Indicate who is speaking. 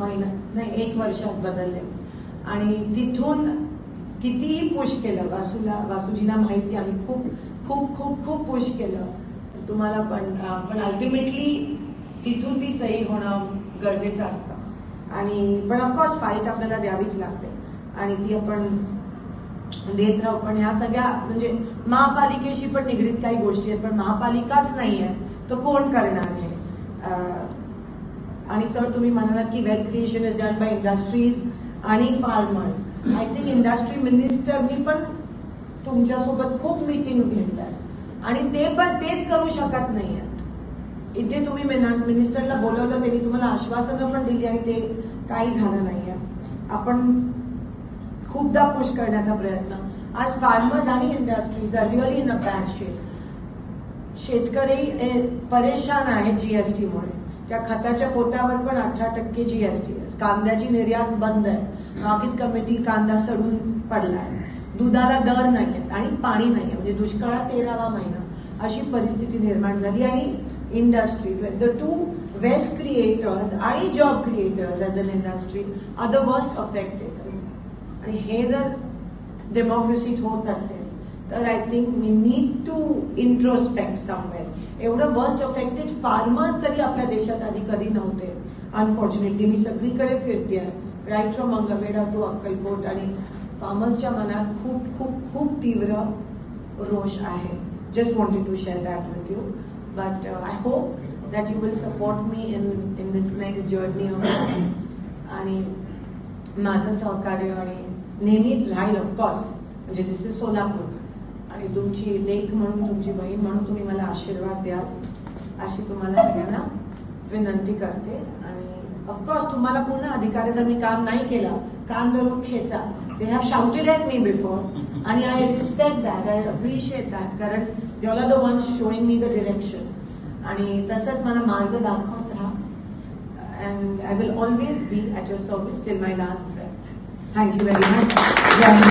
Speaker 1: महिना नाही एक वर्षात बदलले. आणि तिथून कितीही पुश केलं वासूला वासूजीना माहिती आम्ही खूप खूप खूप खूप पुश केलं. तुम्हाला पण पण अल्टिमेटली तिथून ती सही होणं गरजेचं असतं. आणि पण ऑफकोर्स फाईट आपल्याला द्यावीच लागते. आणि ती आपण देत राहू. पण ह्या सगळ्या म्हणजे महापालिकेशी पण निगडीत काही गोष्टी आहेत पण महापालिकाच नाही आहे तर कोण करणार आहे? आणि सर तुम्ही म्हणालात की wealth creation is done by industries आणि फार्मर्स आय थिंक इंडस्ट्री मिनिस्टरनी पण तुमच्यासोबत खूप मिटिंग घेतल्यात. आणि ते पण तेच करू शकत नाही इथे तुम्ही मिनिस्टरला बोलवलं त्यांनी तुम्हाला आश्वासनं पण दिली आहे ते काही झालं नाहीये. आपण खूपदा पुश करण्याचा प्रयत्न. आज फार्मर्स आणि industries are really in a bad shape शेतकरी परेशान आहेत जीएसटीमुळे त्या खताच्या पोत्यावर पण अठरा टक्के जी एस टी कांद्याची निर्यात बंद आहे. मार्केट कमिटी कांदा सडून पडलाय. दुधाला दर नाही आहेत आणि पाणी नाहीये. म्हणजे दुष्काळात तेरावा महिना अशी परिस्थिती निर्माण झाली आणि industry the two wealth creators आणि job creators as an industry are the worst affected आणि हे जर डेमोक्रेसीत होत असेल तर I think we need to introspect somewhere एवढं वर्स्ट अफेक्टेड फार्मर्स तरी आपल्या देशात आधी कधी नव्हते. अनफॉर्च्युनेटली मी सगळीकडे फिरते आहे. Right from Mangalvedha to Akkalkot आणि फार्मर्सच्या मनात खूप खूप खूप तीव्र रोष आहे. Just wanted to share that with you but I hope that you will support me in in this next journey आणि माझं सहकार्य आणि नेहमीच राहील ऑफकोर्स म्हणजे दिस इज सोलापूर आणि तुमची लेख म्हणून तुमची बहीण म्हणून तुम्ही मला आशीर्वाद द्याल अशी तुम्हाला सगळ्यांना विनंती करते. आणि ऑफकोर्स तुम्हाला पूर्ण अधिकार जर मी काम नाही केलं काम धरून खेचा they have shouted at me before आणि I respect that I appreciate that कारण your are the one showing me the direction आणि तसंच मला मार्ग दाखवत राहा. And I will always be at your service till my last breath thank you very much